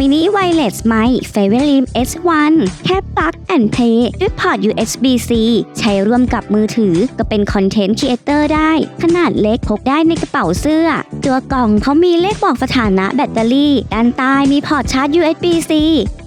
มินิไวเลสไมค์เฟเวอร์ลิม S1 แค่ Plug and Play ด้วยพอร์ต USB-C ใช้ร่วมกับมือถือก็เป็นคอนเทนต์ครีเอเตอร์ได้ ขนาดเล็กพกได้ในกระเป๋าเสื้อ ตัวกล่องเขามีเลขบอกสถานะแบตเตอรี่ ด้านใต้มีพอร์ตชาร์จ USB-C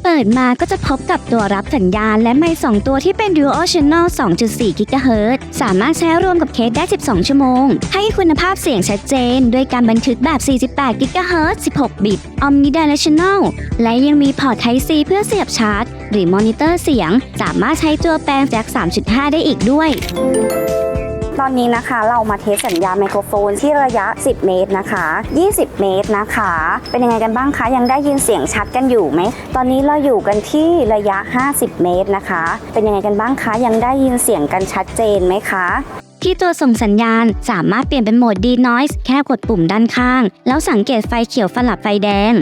เปิดมาก็จะพบกับตัวรับสัญญาณ และไมค์2ตัวที่เป็น Dual Channel 2.4 GHz สามารถใช้รวมกับเคสได้ 12 ชั่วโมง ให้คุณภาพเสียงชัดเจน ด้วยการบันทึกแบบ 48 GHz 16 บิต Omnidirectional และยังมีพอร์ต Type C เพื่อเสียบชาร์จ หรือมอนิเตอร์เสียง สามารถใช้ตัวแปลงแจ็ค3.5 ได้อีกด้วย ตอนนี้นะคะ เรามาเทสสัญญาณไมโครโฟนที่ระยะ 10 เมตรนะคะ 20 เมตรนะคะ เป็นยังไงกันบ้างคะ ยังได้ยินเสียงชัดกันอยู่ไหม ตอนนี้เราอยู่กันที่ระยะ 50 เมตรนะคะ เป็นยังไงกันบ้างคะ ยังได้ยินเสียงกันชัดเจนไหมคะที่ตัวส่งสัญญาณสามารถเปลี่ยนเป็นโหมด D Noise แค่กดปุ่มด้านข้าง แล้วสังเกตไฟเขียวสลับไฟแดง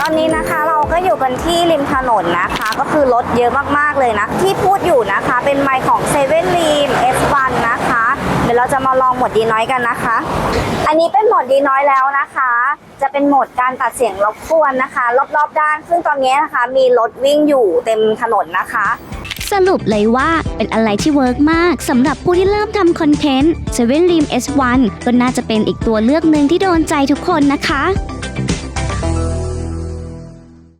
ตอนนี้นะคะเราก็อยู่กันที่ริมถนนนะคะ ก็คือรถเยอะมากๆเลยนะ ที่พูดอยู่นะคะเป็นไมค์ของ7 e เ e ่ e a m S1 นะคะเดี๋ยวเราจะมาลองโหมดดีน้อยกันนะคะ อันนี้เป็นโหมดดีน้อยแล้วนะคะ จะเป็นโหมดการตัดเสียงรบกวนนะคะ รอบๆด้าน ซึ่งตอนนี้นะคะ มีรถวิ่งอยู่เต็มถนนนะคะสรุปเลยว่าเป็นอะไรที่เวิร์กมากสำหรับผู้ที่เริ่มทำคอนเทนต์7 r i m S1 ก็น่าจะเป็นอีกตัวเลือกหนึ่งที่โดนใจทุกคนนะคะ